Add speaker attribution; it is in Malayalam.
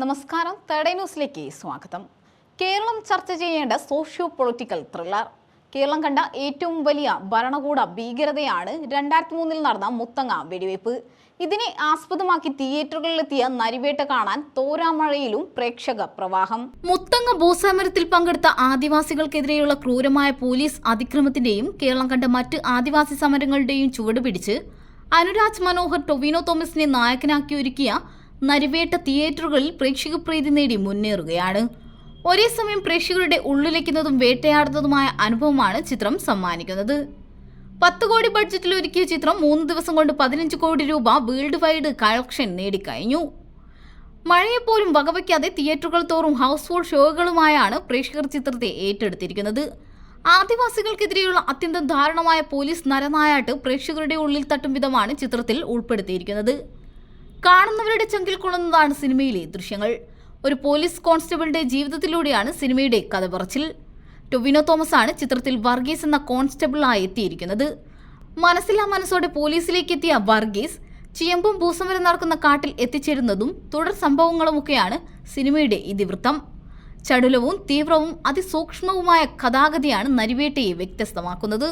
Speaker 1: നമസ്കാരം. തേർഡേ ന്യൂസിലേക്ക് സ്വാഗതം. കേരളം ചർച്ച ചെയ്യേണ്ട സോഷ്യോ പൊളിറ്റിക്കൽ ത്രില്ലർ കേരളം കണ്ട ഏറ്റവും വലിയ ഭരണകൂട ഭീകരതയാണ് രണ്ടായിരത്തി മൂന്നിൽ നടന്ന മുത്തങ്ങ വെടിവയ്പ് ഇതിനെ ആസ്പദമാക്കി തിയേറ്ററുകളിലെത്തിയ നരിവേട്ട കാണാൻ തോരാമഴയിലും പ്രേക്ഷക പ്രവാഹം. മുത്തങ്ങ ഭൂസമരത്തിൽ പങ്കെടുത്ത ആദിവാസികൾക്കെതിരെയുള്ള ക്രൂരമായ പോലീസ് അതിക്രമത്തിന്റെയും കേരളം കണ്ട മറ്റ് ആദിവാസി സമരങ്ങളുടെയും ചുവടുപിടിച്ച് അനുരാജ് മനോഹർ ടൊവിനോ തോമസിനെ നായകനാക്കി ഒരുക്കിയ നരിവേട്ട തിയേറ്ററുകളിൽ പ്രേക്ഷക പ്രീതി നേടി മുന്നേറുകയാണ്. ഒരേ സമയം പ്രേക്ഷകരുടെ ഉള്ളിലേക്കുന്നതും വേട്ടയാടുന്നതുമായ അനുഭവമാണ് ചിത്രം സമ്മാനിക്കുന്നത്. പത്ത് കോടി ബഡ്ജറ്റിൽ ഒരുക്കിയ ചിത്രം മൂന്ന് ദിവസം കൊണ്ട് പതിനഞ്ച് കോടി രൂപ വേൾഡ് വൈഡ് കളക്ഷൻ നേടിക്കഴിഞ്ഞു. മഴയെപ്പോലും വകവയ്ക്കാതെ തിയേറ്ററുകൾ തോറും ഹൗസ്ഫുൾ ഷോകളുമായാണ് പ്രേക്ഷകർ ചിത്രത്തെ ഏറ്റെടുത്തിരിക്കുന്നത്. ആദിവാസികൾക്കെതിരെയുള്ള അത്യന്തം ദാരുണമായ പോലീസ് നരനായാട്ട് പ്രേക്ഷകരുടെ ഉള്ളിൽ തട്ടും വിധമാണ് ചിത്രത്തിൽ ഉൾപ്പെടുത്തിയിരിക്കുന്നത്. കാണുന്നവരുടെ ചങ്കിൽ കൊള്ളുന്നതാണ് സിനിമയിലെ ദൃശ്യങ്ങൾ. ഒരു പോലീസ് കോൺസ്റ്റബിളിന്റെ ജീവിതത്തിലൂടെയാണ് സിനിമയുടെ കഥ പറച്ചിൽ. ടൊവിനോ തോമസ് ആണ് ചിത്രത്തിൽ വർഗീസ് എന്ന കോൺസ്റ്റബിളായി എത്തിയിരിക്കുന്നത്. മനസ്സിലാ മനസ്സോടെ പോലീസിലേക്ക് എത്തിയ വർഗീസ് ചിയമ്പും ഭൂസമരം നടക്കുന്ന കാട്ടിൽ എത്തിച്ചേരുന്നതും തുടർ സംഭവങ്ങളുമൊക്കെയാണ് സിനിമയുടെ ഇതിവൃത്തം. ചടുലവും തീവ്രവും അതിസൂക്ഷ്മവുമായ കഥാഗതിയാണ് നരിവേട്ടയെ വ്യത്യസ്തമാക്കുന്നത്.